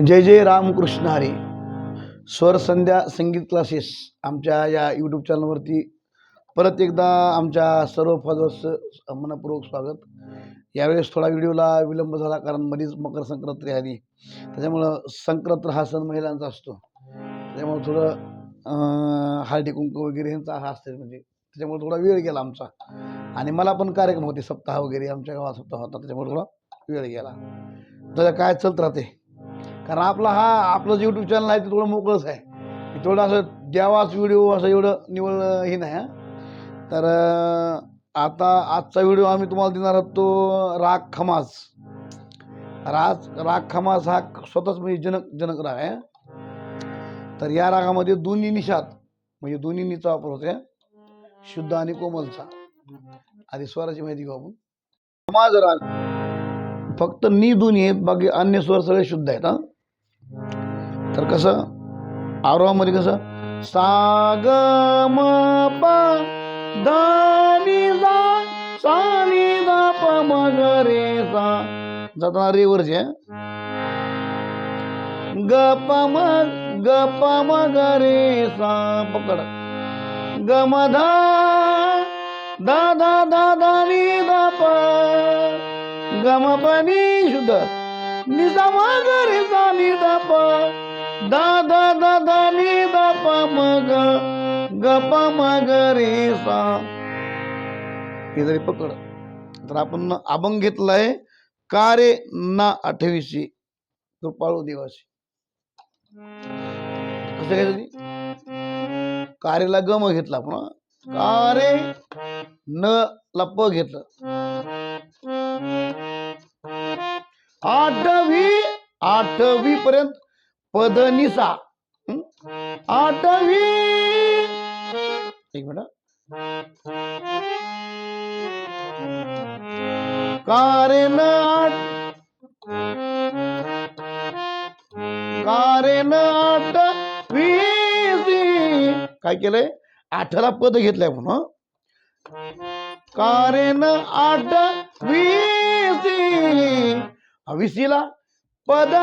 जय जय रामकृष्ण हरी. स्वर संध्या संगीत क्लासेस आमच्या या यूट्यूब चॅनलवरती परत एकदा आमच्या सर्व फॉलोअर्सचं मनपूर्वक स्वागत. यावेळेस थोडा व्हिडिओला विलंब झाला कारण मध्येच मकर संक्रांती आली त्याच्यामुळं संक्रांत हा सण महिलांचा असतो. त्याच्यामुळं थोडं हळदी कुंकू वगैरे ह्यांचा हा असते म्हणजे त्याच्यामुळे थोडा वेळ गेला आमचा. आणि मला पण कार्यक्रम होते सप्ताह वगैरे आमच्या गावात सप्ताह होता त्याच्यामुळे थोडा वेळ गेला. तर काय चलत राहते? कारण आपला हा आपलं जे यूट्यूब चॅनल आहे ते थोडं मोकळंच आहे. थोडं असं द्यावाच व्हिडिओ असं एवढं निवड हे नाही तर आता आजचा व्हिडिओ आम्ही तुम्हाला देणार आहोत तो राग खमास राज राग खमास हा स्वतःच म्हणजे जनक जनक राग आहे तर या रागामध्ये दोन्ही निषाद म्हणजे दोन्ही निचा वापर होते शुद्ध आणि कोमलचा. आधी स्वराची माहिती घेऊ आपण. खमाज राग. फक्त नी दोन्ही आहेत बाकी अन्य स्वर सगळे शुद्ध आहेत हा. तर कसं? आरोहामध्ये कसं? सा म नि सा सा रे जाताना रेवरचे ग प म ग प म ग रे सा पकड. ग म धा ध ध ध नि प. ग म प शुद्ध नि सा म ग रे सा नि दादा दादा नी द मग गपा मग ग रे सा. हे जरी पकड. तर आपण अभंग घेतलाय का रे ना आठवीशी कृपाळू देवाशी. कसं घ्यायचं कारेला गम घेतला आपण कारे न ला प घेतलं? आठवी आठवी पर्यंत पदनिसा आठवी. एक मिनिट. कारे आठ. कारे आठ. काय केलंय? आठला पद घेतलंय म्हणून हं? कारेन आठ. वीसी. विसीला पद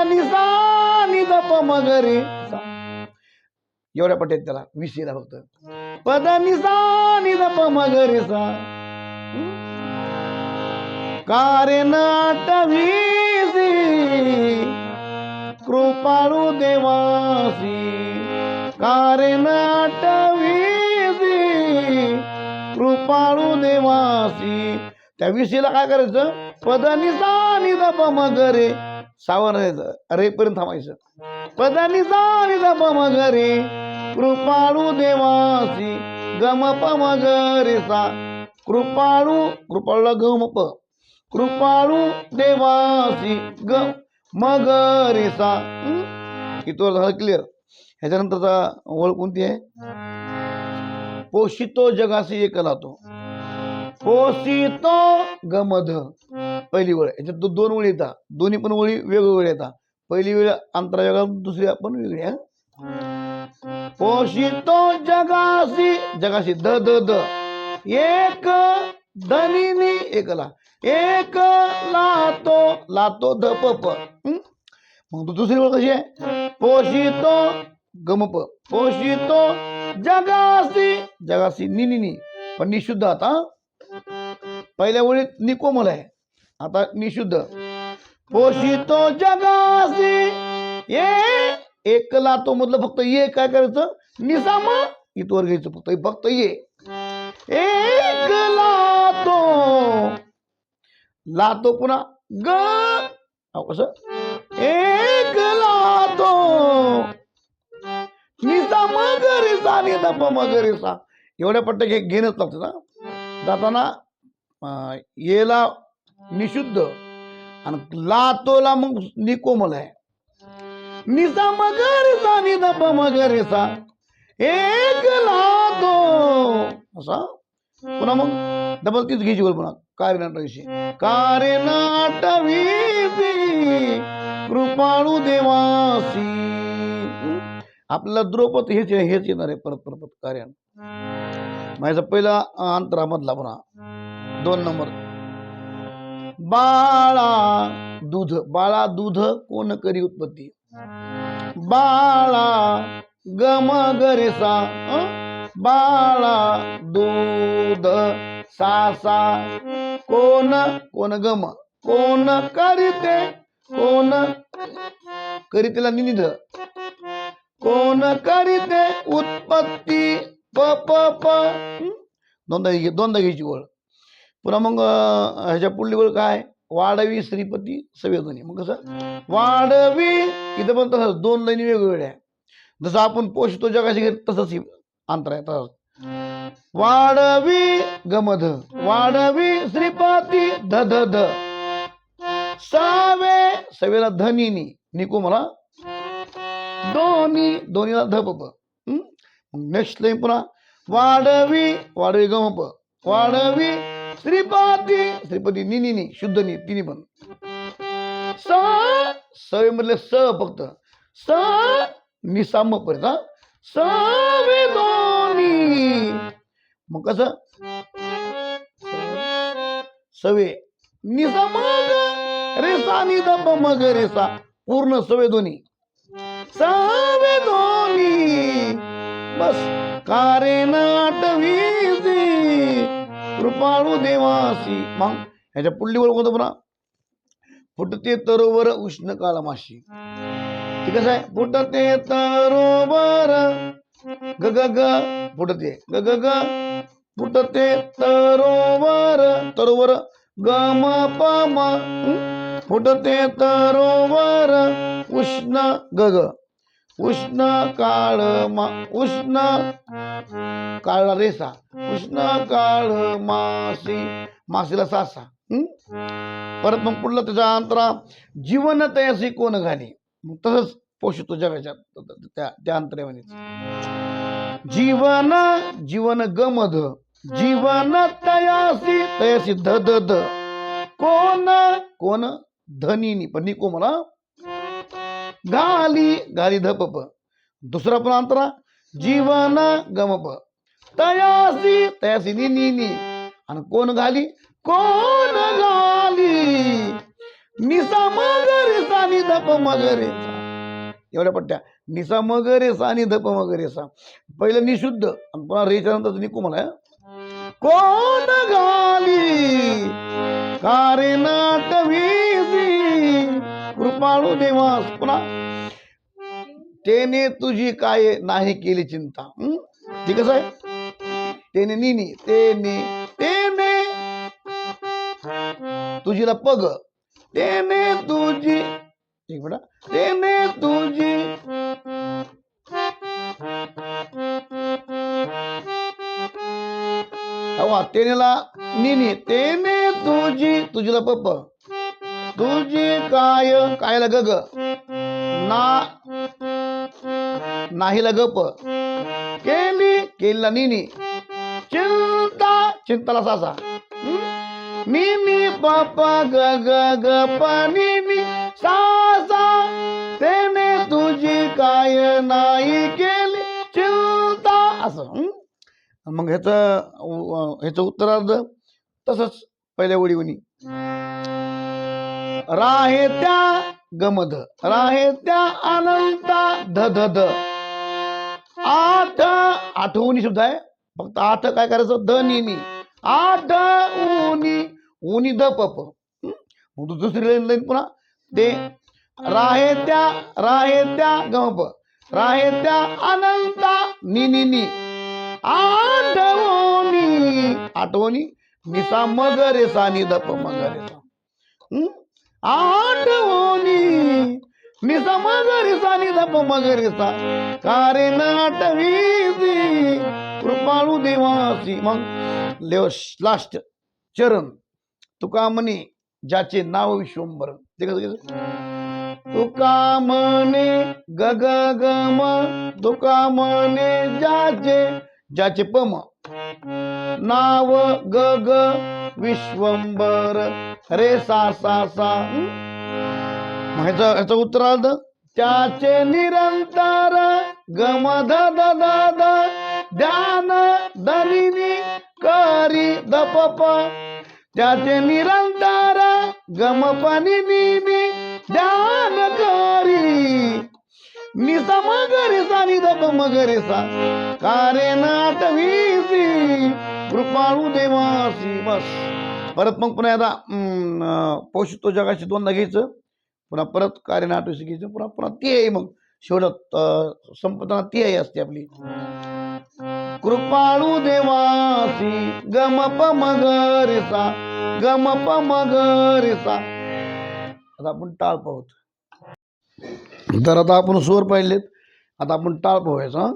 निसा निद मगरी. एवढ्या पटेल त्याला विशीला फक्त. पद निसा निद प मगरे सा. कारे नाटवीसी कृपाळू देवासी. कारे नाटवीसी कृपाळू देवासी. त्या विशीला काय करायचं? पद निसा निद प मगरे. सावर राहायचं अरेपर्यंत थांबायचं. पदानी निसा जप मगरे कृपाळू देवासी गमप प मगरे सा. कृपाळू कृपाळूला गमप कृपाळू देवासी ग मगरे सा. इथं झालं क्लिअर ह्याच्यानंतरचा ओळख कोणती आहे? पोषितो जगासी एक लातो पोषितो गमध. पहिली ओळ. याच्यात दो- दोन ओळी येतात. दोन्ही पण ओळी वेगवेगळ्या येतात. पहिली वेळ अंतरा वेगळा दुसरी पण वेगळी पोषितो जगासी जगाशी द द द. एक धनिनी एकला. एक लातो लातो ध प प. हं? मग दुसरी ओळ कशी आहे? पोषितो गमप. पोषितो जगासी जगासी नि नि पण निशुद्ध आता पहिल्या ओळीत निकोमल आहे. आता निशुद्ध पोषितो जगासी ये एक लातो मधलं फक्त ये काय करायचं? निसाम इथवर घ्यायचं फक्त. फक्त ये एक लातो लातो पुन्हा ग. कस? एकला तो. लातो निसा मगरिसा निदा प एवढ्या पट्ट्या घे घेणंच लागतं ना. जाताना येला निशुद्ध आणि लातोला मग निकोमल आहे निसा मगरिसा निदप प मगरिसा एक लातो. असा? पुन्हा मग डबल तीच घ्यायची बोल पुन्हा कार्य नाटवीशी कार्य नाटवीसी कृपाळू देवासी. आपल्याला द्रौपद हेच हेच येणार आहे. परत परत परत कार्यान माझा पहिला अंतरामधला पुन्हा दोन नंबर. बाळा दूध बाळा दूध कोण करी उत्पत्ती? बाळा गम गरेसा बाळा दूध सासा. कोण कोण गम कोण करीते? कोण करीतेला निनिध कोण करीते उत्पत्ती? प प प. दोनदा दोनदा घ्यायची ओळ. पुन्हा मग ह्याच्या पुढली वेळ काय? वाढवी श्रीपती संवेदनी. मग कसं? वाढवी इथं पण तसंच दोन लैनी वेगवेगळ्या जसं आपण पोषतो जगाशी घेत तसंच अंतर आहे तसंच. वाढवी गमध. वाढवी श्रीपती ध ध ध. सावे सवेला धनिनी. निको मला दोन्ही दोन्हीला धपप मग नेक्स्ट लाईन पुन्हा. वाढवी वाढवी गमप. वाढवी श्रीपती श्रीपती निनी शुद्ध नि तिन्ही पण. स सवे मधले स फक्त. स निसाम पर्यंत सवे दोन्ही मग कसं? सवे निसाम रे सा नि द मग रे सा. पूर्ण सवे दोन्ही. सवे दोन्ही. बस. कारे नाटवी? कृपाळू देवासी. मग ह्याच्या पुढली ओळख होतं पुन्हा? फुटते तरोवर उष्ण काळ माशी ठीक आहे फुटते तरोवर. ग ग ग फुटते. ग ग ग फुटते तरोवर. तरोवर ग म प म फुटते तरोवर. उष्ण ग ग. उष्ण काळ मा उष्ण काळ रेसा. उष्ण काळ मासी मासीला सासा. परत मग पुढलं त्याचा अंतरा जीवन तयासी कोण घाली? मग तसंच पोषतो जगाच्या त्या त्या अंतरावानीच जीवन जीवन गमध. जीवन तयासी तयासी ध ध ध. कोण? कोण? धनिनी. पण निको मला गाली गाली धपप दुसरा पण अंतरा जीवन गमप तयासी तयासी नि नि नि आणि कोण घाली कोण घाली निसा मगरे नि धप मगरे एवढ्या पट्ट्या निसा मगरे सानी धप मगरेसा पहिलं निशुद्ध आणि पुन्हा रेच्या नंतर निकू मला कोण घाली कारे नाटवी कृपाळू देवास पुन्हा. तेने तुझी काय नाही केली चिंता ठीक कसं आहे तेने निनी तेने तेने. तुझीला पग. तेने तुझी एक मिनिट तेने तुझी. तेनेला निनी तेने तुझी तुझीला पप्प. तुझी काय काय लग ग ना नाहीला प केली केला निनी. चिंता चिंताला सासा मी मी पापा ग ग ग प मी सासा तेने तुझी काय नाही केली. चिंता असं. मग ह्याचं ह्याचं उत्तरार्ध तसंच पहिल्या ओळीवनी राहे त्या गमध राहे त्या अनंता ध ध. ध आठ आठवणी शब्द आहे. फक्त आठ काय करायचं? ध नि आठ उनी उनी ध पप दुसरी लाईन लाईन पुन्हा. ते राहे त्या राहे त्या गमप राहे त्या अनंता नि नि नी. आठवणी आठवणी. मिसा मगरे सा नि ध आठवणी. निसा मगरे सा नि ध प कारे नाटवीसी कृपाळू देवासी. मग लेव लास्ट चरण. तुका म्हणे ज्याचे नाव विश्वंभर ते कसं कसं तुका म्हणे ग ग ग म तुका म्हणे ज्याचे ज्याचे पम. नाव ग ग विश्वंबर. रे सा सा सा. हं? मग ह्याचं त्याचे निरंतर गम ध ध ध्यान दलिनी करी दप त्याचे निरंतर गम पाणी निनी ध्यानकारी निसा मगरे सा निदप मगरे सा कारे नाटवीसी कृपाळू देवासी बस. परत मग पुन्हा एकदा पोषितो जगाशी दोनदा घ्यायचं पुन्हा परत कार्य नाटवीसी घ्यायचं पुन्हा पुन्हा ती आहे मग. शेवटात अं, संपताना ती आहे असते आपली. कृपाळू देवासी गमप मगरेसा गमप मगरेसा. आता आपण टाळ पाहूत तर आता आपण स्वर पाहिलेत. आता आपण टाळ पाहूयाचा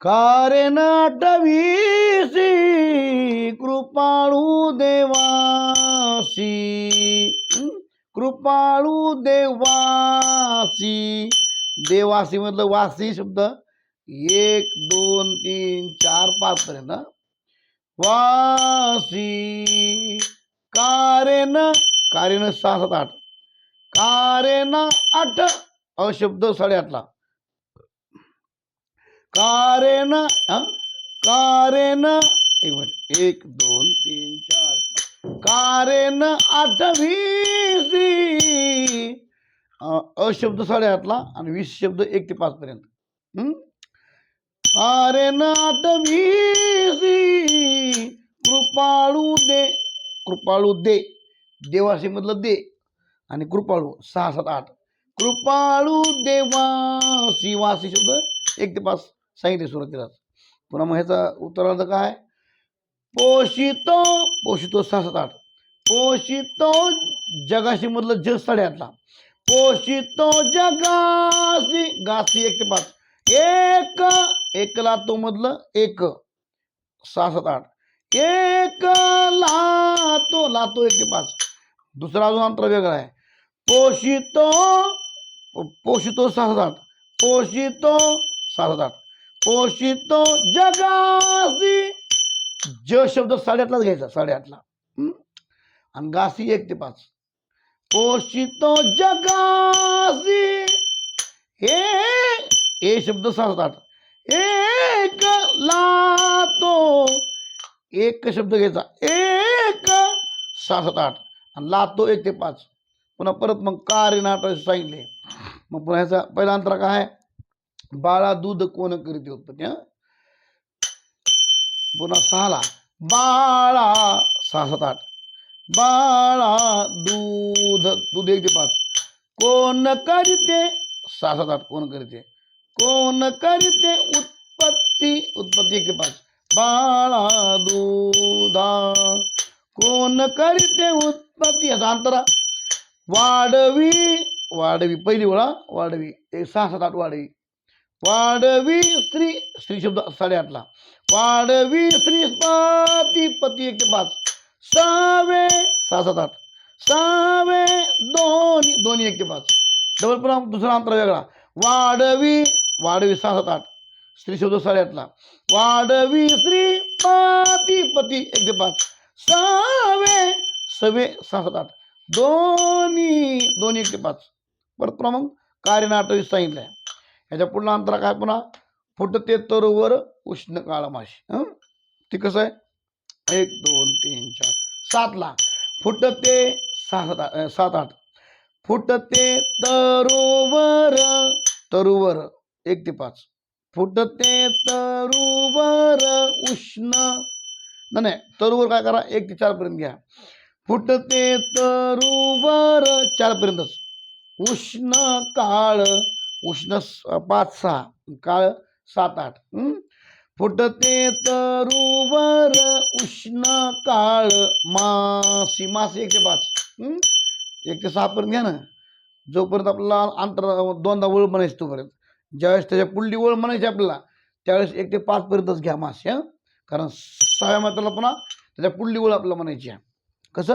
कारे नाटवीसी कृपाळू देवासी. कृपाळू देवासी. देवासी मधलं वासी शब्द. एक दोन तीन चार पाच पर्यंत. वासी. कारेन कारेन सहा सात आठ. कारेन आठ अशब्द साडेआठला. कारेन हं? कारेन एक मिनिट. एक दोन तीन चार. कारेन आठवी अशब्द साडेआठला आणि वीस शब्द एक ते पाच पर्यंत. कारेन आठवी कृपाळू दे. कृपाळू दे. देवाशी मधलं दे. आणि कृपाळू सहा सात आठ. कृपाळू देवा वासी शब्द एक ते पाच. सांगितले सुरुवातीलाच. पुन्हा मग ह्याचा उत्तरार्थ काय? पोषितो पोषितो सहा सात आठ. पोषितो जगाशी मधलं जग साडेआठला पोषितो जगासी गासी एक ते पाच. एक एकला तो मधलं एक. सहा सात आठ एक लातो लातो एक ते पाच. दुसरा अजून अंतर वेगळा आहे. पोषितो पोषितो सहा सात आठ. पोषितो सहा सात आठ. पोषितो जगासी. ज शब्द साडेआठलाच घ्यायचा साडेआठला आणि गासी एक ते पाच. पोषितो जगासी. हे ए शब्द सात आठ. एक लातो. एक शब्द घ्यायचा. एक सहा सात आठ. आणि लातो एक ते पाच. पुन्हा परत मग कार्य नाटक सांगितले. मग पुन्हा ह्याचा पहिला अंतरा काय आहे? बाळा दूध कोण करीत उत्पत्ती पुन्हा सहाला. बाळा सहा सात आठ. बाळा दूध दूध एक ते पाच. कोण करते? सहा सात आठ. कोण करीते? कोण करते? उत्पत्ती उत्पत्ती एक ते पाच. बाळा दूधा. कोण करते? उत्पत्ती. याचा अंतरा. वाढवी वाढवी. पहिली वेळा वाढवी. एक सहा सात आठ वाढवी. वाढवी स्त्री स्त्री शब्द साडेआठला. वाढवी स्त्री पती पती एक ते पाच. सहावे सहा सात आठ. सहावे दोन दोन्ही एक ते पाच. डबल पुन्हा दुसरा अंतर वेगळा. वाढवी वाढवी सहा सात आठ. स्त्री शब्द साडेआठला. वाढवी स्त्री पती पती एक ते पाच. सहावे सवे सहा सात आठ. दोन्ही दोन्ही एक ते पाच. परत पुन्हा मग कार्य सांगितलं आहे ह्याच्या पुढला अंतरा काय पुन्हा फुटते तरुवर उष्ण काळमाशी. माशी ते कसं आहे? एक दोन तीन चार सातला फुटते सात आठ सात आठ. फुटते तरुवर तरुवर एक ते पाच. फुटते तरुवर उष्ण. नाही नाही तरुवर काय करा? एक ते चार पर्यंत घ्या. फुटते तरुवर चार पर्यंतच उष्ण काळ उष्ण स- पाच सहा काळ सात आठ फुटते तरुवर उष्ण काळ मासी मासी एक ते पाच एक ते सहा पर्यंत घ्या ना. जोपर्यंत आपला अंतर दोनदा वळ म्हणायची तोपर्यंत. ज्यावेळेस त्याच्या पुढली वळ म्हणायची आपल्याला त्यावेळेस एक ते पाच पर्यंतच घ्या मासे हं? कारण सहाव्या मात्राला पुन्हा त्याच्या पुढली वळ आपल्याला म्हणायची आहे. कसं?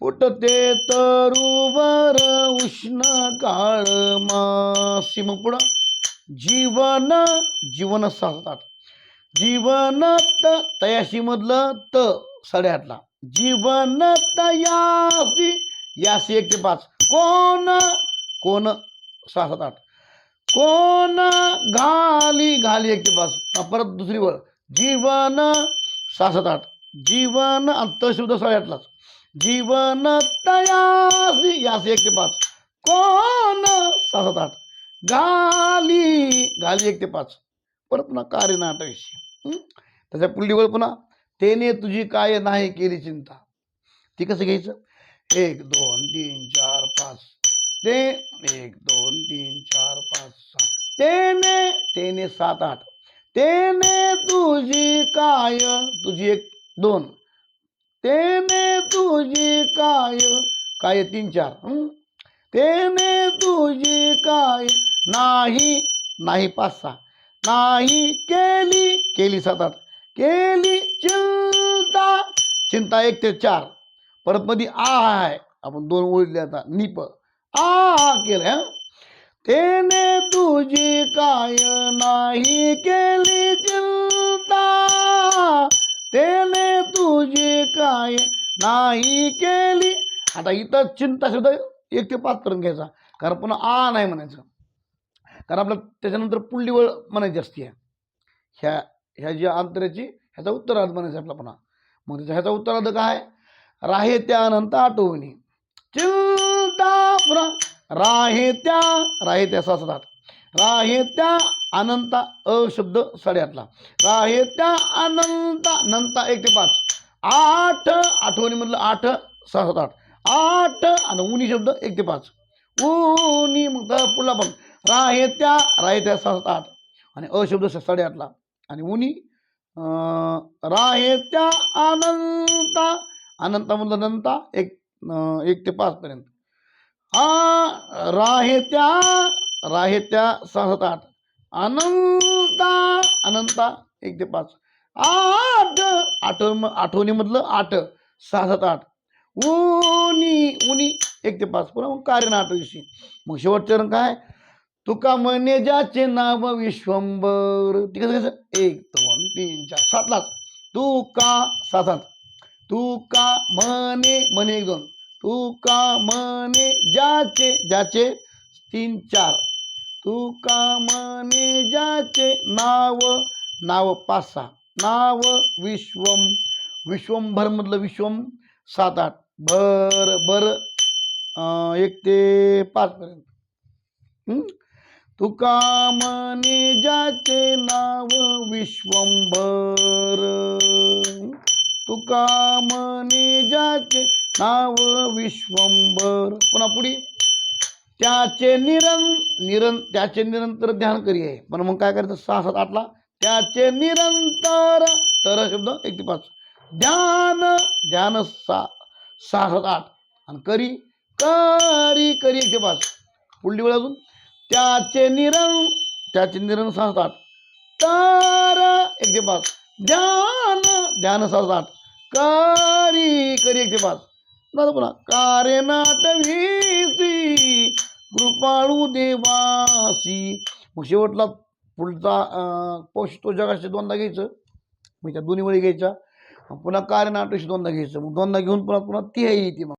फुटते तरुवर उष्ण काळ मासी. मग पुढं? जीवन जीवन सहा सात आठ जीवन त तयाशी मधलं त साडेआठला जीवन तयासी यासी एक ते पाच. कोण कोण सहा सात आठ कोण घाली घाली एक ते पाच. परत दुसरी वळ जीवन सहा सात आठ जीवन अंत शब्द साडेआठलाच जीवन तयासी यासी एक ते पाच. कोण सहा सात आठ? गाली. गाली एक ते पाच. परत पुन्हा कार्य नाटकशी त्याच्या पुढली पुन्हा. तेने तुझी काय नाही केली चिंता. ती कसं घ्यायचं? एक दोन तीन चार पाच. ते एक दोन तीन चार पाच सहा. तेने तेने सात आठ. तेने तुझी काय? तुझी एक दोन. तेने तुझी काय काय तीन चार तेने तुझी काय नाही नाही पाच सहा नाही केली केली सात आठ केली चिंता चिंता एक ते चार परत मध्ये आ आहे आपण दोन ओळखले आता निप आ केलं तेने तुझी काय नाही केली चिंता तेने तुझे काय नाही केली. आता इथं चिंता शब्द एक ते पाच पर्यंत घ्यायचा. कारण पुन्हा आ नाही म्हणायचं. कारण आपलं त्याच्यानंतर पुढली म्हणायची असते. ह्या ह्या जी अंतराची ह्याचा उत्तरार्ध म्हणायचं आपला पुन्हा. मग त्याचा ह्याचा उत्तरार्ध काय? राहे त्यानंतर आठवणी. चिंता पुन्हा. राहे त्या राहे त्या सहा सात राहे त्या अनंता अ शब्द साडेआठला राहे त्या अनंता नंता एक ते पाच. आठ आठवणीमधलं आठ सहा सात आठ. आठ आणि उनी शब्द एक ते पाच. उनी मग तर पुढला पण राहे त्या राहे त्या सहा सात आठ. आणि अ शब्द साडेआठला आणि उनी राहे त्या अनंता. अनंतामधलं नंता एक एक ते पाच पर्यंत आ राहे त्या राहे त्या सहा सात आठ. अनंता अनंता एक ते पाच. आठ आठव आठवणीमधलं आठ सहा सात आठ. उनी उनी एक ते पाच. पुन्हा मग कार्य आठवशी मग शेवटचं रंग काय? तुका म्हणे ज्याचे नाव विश्वंबर ठीक आहे कसं एक दोन तीन चार सातलाच तू का सात सात. तू का म्हणे म्हणे एक दोन. तू का म्हणे ज्याचे ज्याचे? तीन चार. तू का म्हणे ज्याचे नाव? नाव पाच सहा नाव विश्वम. विश्वंभर मधलं विश्वम. सात आठ. भर भर. एक ते पाच पर्यंत. हं? तुका म्हणे ज्याचे नाव? विश्वंभर. तुका म्हणे ज्याचे नाव? विश्वंभर. पुन्हा पुढे. त्याचे निरं निरं त्याचे निरंतर ध्यान करी आहे पण मग काय करायचं? सहा सात आठला? त्याचे निरंतर तर शब्द एक ते पाच. ध्यान ध्यान सा सहा सात आठ. आणि करी करी करी एक ते पाच. पुढली वेळ अजून. त्याचे निरं त्याचे निरं सहा सात आठ. तर एक ते पाच. ध्यान ध्यान सहा सात आठ. करी करी एक ते पाच. झालं पुन्हा. कारे नाटवीसी कृपाळू देवासी. मग शेवटला पुढचा पौष तो जगाशी दोनदा घ्यायचं. मग त्या दोन्ही वेळी घ्यायच्या. पुन्हा कार्य नाटवीशी दोनदा घ्यायचं. मग दोनदा घेऊन पुन्हा पुन्हा ती आहे येते मग.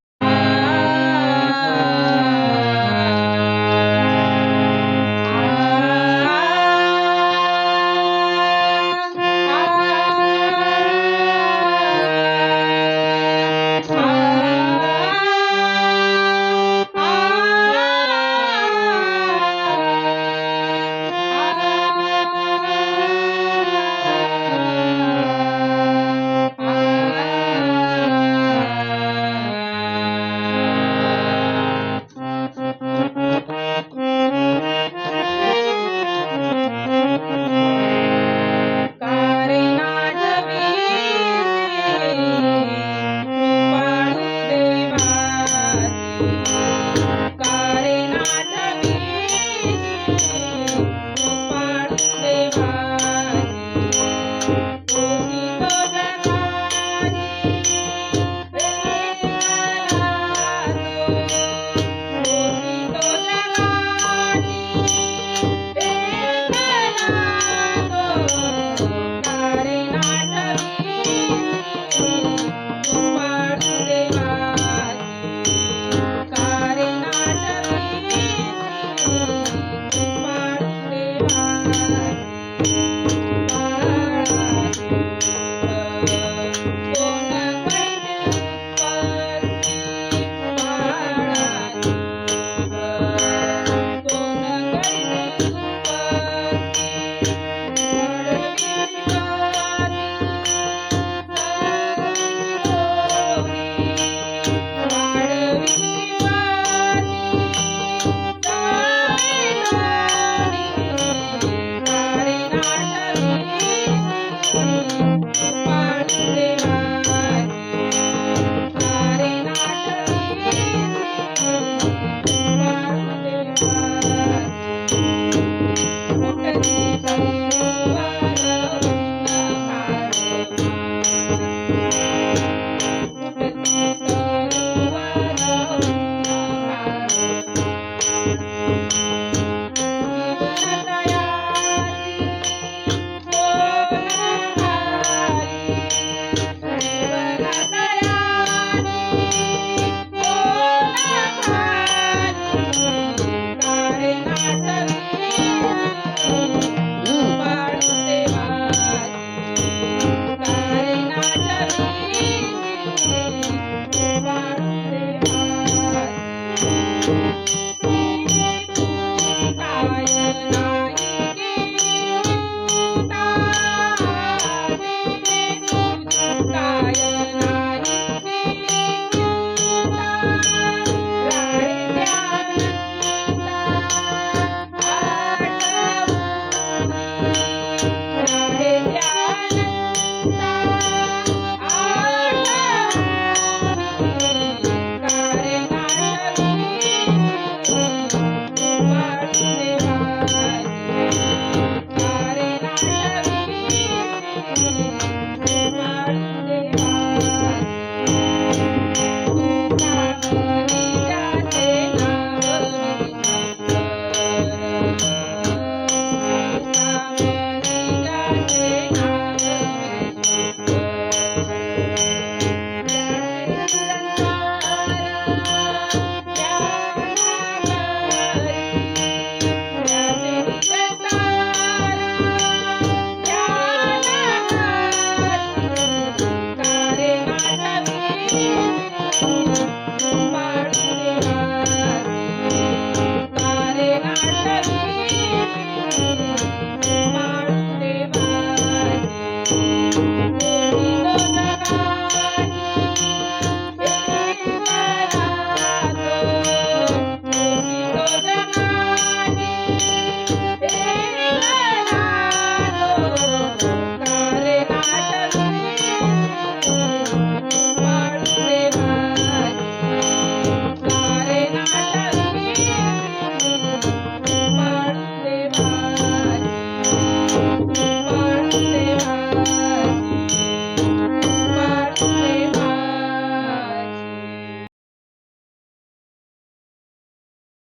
Thank you.